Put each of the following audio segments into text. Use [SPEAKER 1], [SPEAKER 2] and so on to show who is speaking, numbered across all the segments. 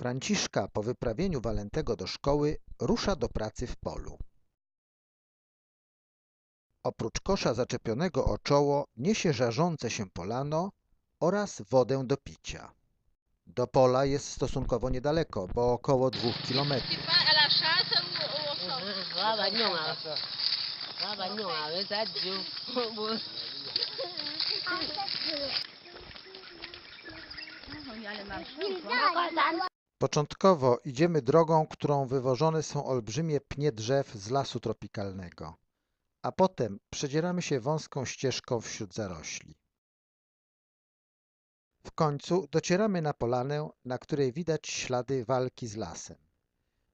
[SPEAKER 1] Franciszka po wyprawieniu Walentego do szkoły rusza do pracy w polu. Oprócz kosza zaczepionego o czoło niesie żarzące się polano oraz wodę do picia. Do pola jest stosunkowo niedaleko, bo około dwóch kilometrów. Początkowo idziemy drogą, którą wywożone są olbrzymie pnie drzew z lasu tropikalnego, a potem przedzieramy się wąską ścieżką wśród zarośli. W końcu docieramy na polanę, na której widać ślady walki z lasem.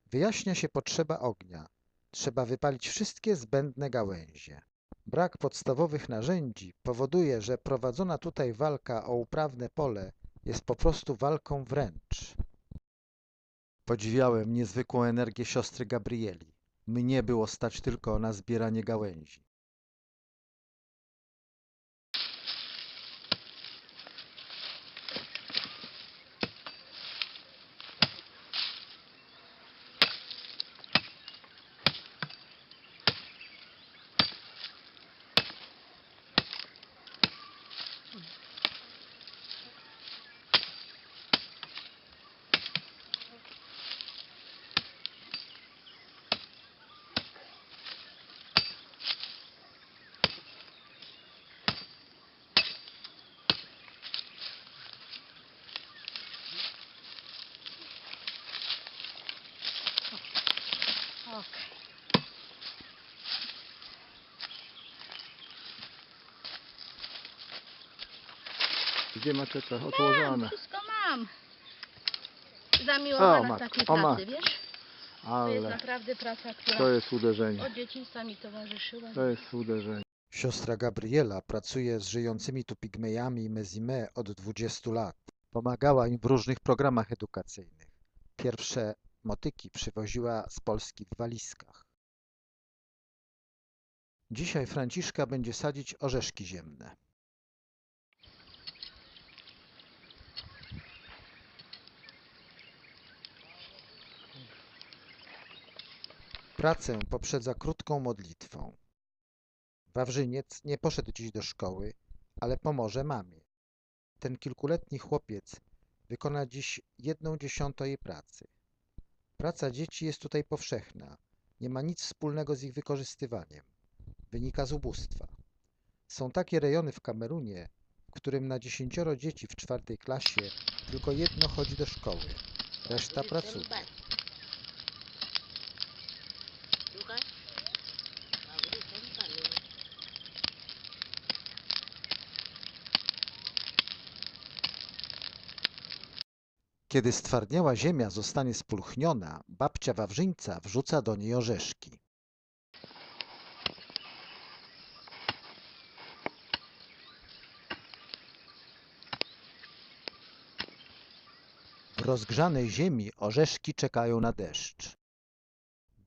[SPEAKER 1] Wyjaśnia się potrzeba ognia. Trzeba wypalić wszystkie zbędne gałęzie. Brak podstawowych narzędzi powoduje, że prowadzona tutaj walka o uprawne pole jest po prostu walką wręcz. Podziwiałem niezwykłą energię siostry Gabrieli. Mnie było stać tylko na zbieranie gałęzi.
[SPEAKER 2] Gdzie maczeta?
[SPEAKER 3] Mam,
[SPEAKER 2] Odłożone.
[SPEAKER 3] wszystko mam. Zamiłowana
[SPEAKER 2] O,
[SPEAKER 3] w
[SPEAKER 2] matko,
[SPEAKER 3] takiej
[SPEAKER 2] o,
[SPEAKER 3] pracy,
[SPEAKER 2] matko.
[SPEAKER 3] wiesz? To jest
[SPEAKER 2] Ale
[SPEAKER 3] naprawdę praca, która
[SPEAKER 2] to jest uderzenie.
[SPEAKER 3] od dzieciństwa mi towarzyszyła.
[SPEAKER 2] To jest uderzenie.
[SPEAKER 1] Siostra Gabriela pracuje z żyjącymi tu pigmejami mezime od 20 lat. Pomagała im w różnych programach edukacyjnych. Pierwsze motyki przywoziła z Polski w walizkach. Dzisiaj Franciszka będzie sadzić orzeszki ziemne. Pracę poprzedza krótką modlitwą. Wawrzyniec nie poszedł dziś do szkoły, ale pomoże mamie. Ten kilkuletni chłopiec wykona dziś jedną dziesiątą jej pracy. Praca dzieci jest tutaj powszechna, nie ma nic wspólnego z ich wykorzystywaniem. Wynika z ubóstwa. Są takie rejony w Kamerunie, w którym na dziesięcioro dzieci w czwartej klasie tylko jedno chodzi do szkoły, reszta pracuje. Kiedy stwardniała ziemia zostanie spulchniona, babcia Wawrzyńca wrzuca do niej orzeszki. W rozgrzanej ziemi orzeszki czekają na deszcz.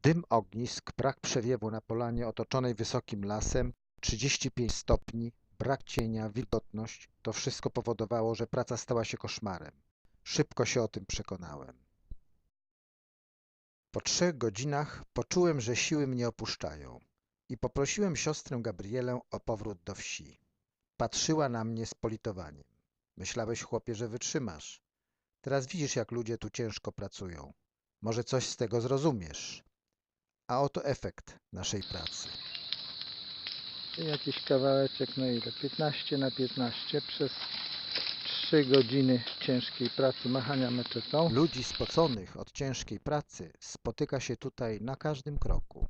[SPEAKER 1] Dym ognisk, brak przewiewu na polanie otoczonej wysokim lasem, 35 stopni, brak cienia, wilgotność to wszystko powodowało, że praca stała się koszmarem. Szybko się o tym przekonałem. Po trzech godzinach poczułem, że siły mnie opuszczają i poprosiłem siostrę Gabrielę o powrót do wsi. Patrzyła na mnie z politowaniem. Myślałeś, chłopie, że wytrzymasz. Teraz widzisz, jak ludzie tu ciężko pracują. Może coś z tego zrozumiesz. A oto efekt naszej pracy.
[SPEAKER 2] Jakiś kawałeczek, no ile? 15 na 15 przez 3 godziny ciężkiej pracy machania meczetą.
[SPEAKER 1] Ludzi spoconych od ciężkiej pracy spotyka się tutaj na każdym kroku.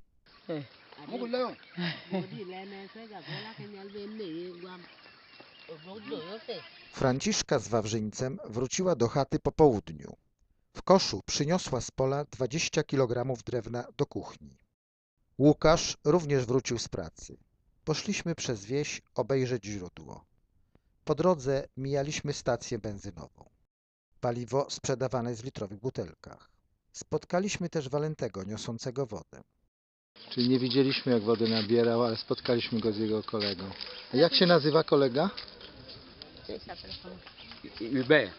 [SPEAKER 1] Franciszka z Wawrzyńcem wróciła do chaty po południu. W koszu przyniosła z pola 20 kg drewna do kuchni. Łukasz również wrócił z pracy. Poszliśmy przez wieś obejrzeć źródło. Po drodze mijaliśmy stację benzynową. Paliwo sprzedawane jest w litrowych butelkach. Spotkaliśmy też Walentego niosącego wodę.
[SPEAKER 2] Czyli nie widzieliśmy jak wody nabierał, ale spotkaliśmy go z jego kolegą. A jak się nazywa kolega?
[SPEAKER 4] Iber.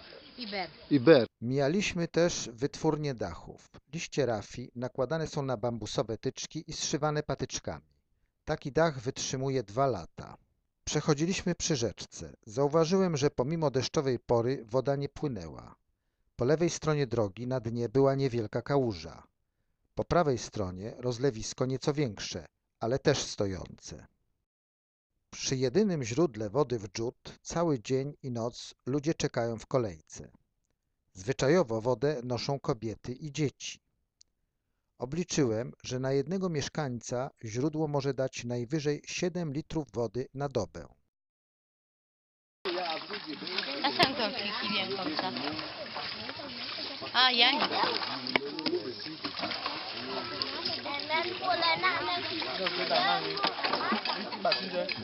[SPEAKER 2] i ber.
[SPEAKER 1] Mijaliśmy też wytwórnie dachów. Liście rafi nakładane są na bambusowe tyczki i zszywane patyczkami. Taki dach wytrzymuje dwa lata. Przechodziliśmy przy rzeczce. Zauważyłem, że pomimo deszczowej pory woda nie płynęła. Po lewej stronie drogi na dnie była niewielka kałuża. Po prawej stronie rozlewisko nieco większe, ale też stojące. Przy jedynym źródle wody w Dżut cały dzień i noc ludzie czekają w kolejce. Zwyczajowo wodę noszą kobiety i dzieci. Obliczyłem, że na jednego mieszkańca źródło może dać najwyżej 7 litrów wody na dobę.
[SPEAKER 3] A sam kiki wielką A ja nie.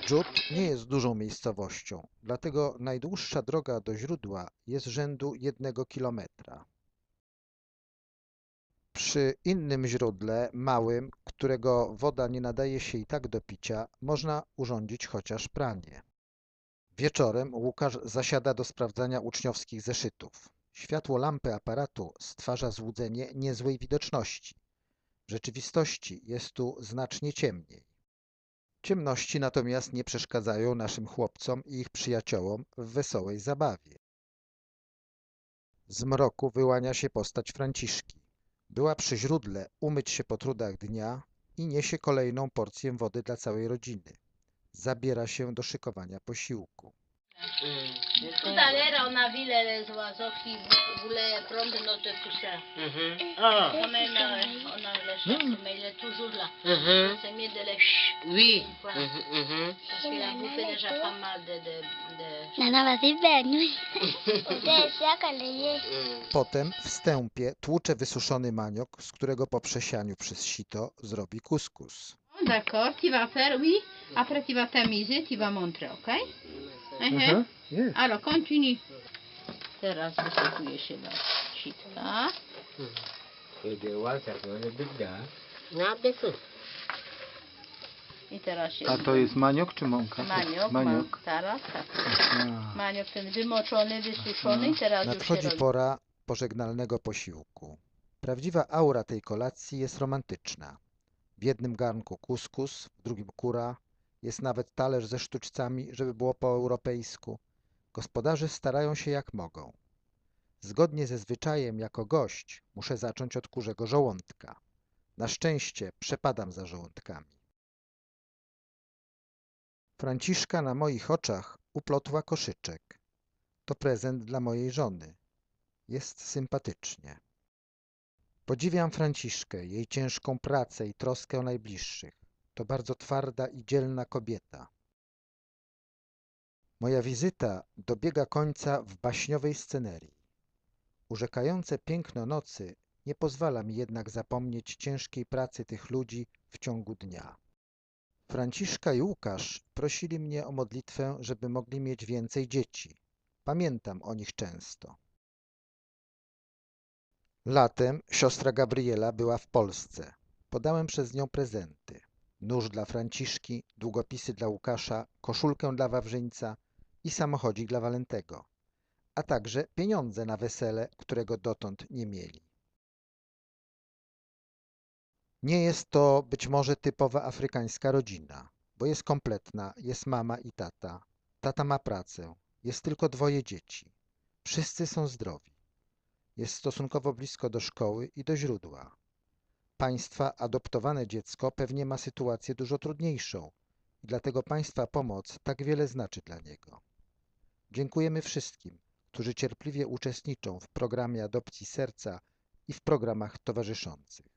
[SPEAKER 1] Dżut nie jest dużą miejscowością, dlatego najdłuższa droga do źródła jest rzędu jednego kilometra. Przy innym źródle, małym, którego woda nie nadaje się i tak do picia, można urządzić chociaż pranie. Wieczorem Łukasz zasiada do sprawdzania uczniowskich zeszytów. Światło lampy aparatu stwarza złudzenie niezłej widoczności. W rzeczywistości jest tu znacznie ciemniej. Ciemności natomiast nie przeszkadzają naszym chłopcom i ich przyjaciołom w wesołej zabawie. Z mroku wyłania się postać Franciszki. Była przy źródle umyć się po trudach dnia i niesie kolejną porcję wody dla całej rodziny. Zabiera się do szykowania posiłku.
[SPEAKER 3] L'era una ville les oiseaux qui voulaient prendre notre coussin.
[SPEAKER 4] Ah.
[SPEAKER 3] Quand même, euh, on a le chef, mais il est toujours là.
[SPEAKER 4] Mhm.
[SPEAKER 3] C'est mieux de le ch-
[SPEAKER 4] Oui. Mhm, mhm.
[SPEAKER 3] Parce qu'il a bouffé déjà pas mal de... de, de...
[SPEAKER 5] Nana va kaleje.
[SPEAKER 4] Mm.
[SPEAKER 1] Potem w stępie tłucze wysuszony maniok, z którego po przesianiu przez sito zrobi kuskus.
[SPEAKER 3] D'accord, tu vas faire, oui. Après, tu vas tamiser, tu vas montrer, ok? Mhm.
[SPEAKER 2] Aha, jest.
[SPEAKER 3] Alors, continue. Teraz wysypuje się do sitka.
[SPEAKER 4] Na byku.
[SPEAKER 3] I teraz się...
[SPEAKER 2] A to jest maniok czy mąka?
[SPEAKER 3] Maniok,
[SPEAKER 2] Maniok.
[SPEAKER 3] ma- teraz tak. Maniok ten wymoczony, wysuszony i teraz już się
[SPEAKER 1] Nadchodzi
[SPEAKER 3] robi.
[SPEAKER 1] pora pożegnalnego posiłku. Prawdziwa aura tej kolacji jest romantyczna. W jednym garnku kuskus, w drugim kura, jest nawet talerz ze sztuczcami, żeby było po europejsku. Gospodarze starają się jak mogą. Zgodnie ze zwyczajem, jako gość, muszę zacząć od kurzego żołądka. Na szczęście przepadam za żołądkami. Franciszka na moich oczach uplotła koszyczek. To prezent dla mojej żony. Jest sympatycznie. Podziwiam Franciszkę, jej ciężką pracę i troskę o najbliższych. To bardzo twarda i dzielna kobieta. Moja wizyta dobiega końca w baśniowej scenerii. Urzekające piękno nocy nie pozwala mi jednak zapomnieć ciężkiej pracy tych ludzi w ciągu dnia. Franciszka i Łukasz prosili mnie o modlitwę, żeby mogli mieć więcej dzieci. Pamiętam o nich często. Latem siostra Gabriela była w Polsce. Podałem przez nią prezenty. Nóż dla Franciszki, długopisy dla Łukasza, koszulkę dla Wawrzyńca i samochodzik dla Walentego, a także pieniądze na wesele, którego dotąd nie mieli. Nie jest to być może typowa afrykańska rodzina, bo jest kompletna, jest mama i tata. Tata ma pracę, jest tylko dwoje dzieci. Wszyscy są zdrowi. Jest stosunkowo blisko do szkoły i do źródła. Państwa adoptowane dziecko pewnie ma sytuację dużo trudniejszą i dlatego państwa pomoc tak wiele znaczy dla niego. Dziękujemy wszystkim, którzy cierpliwie uczestniczą w programie adopcji serca i w programach towarzyszących.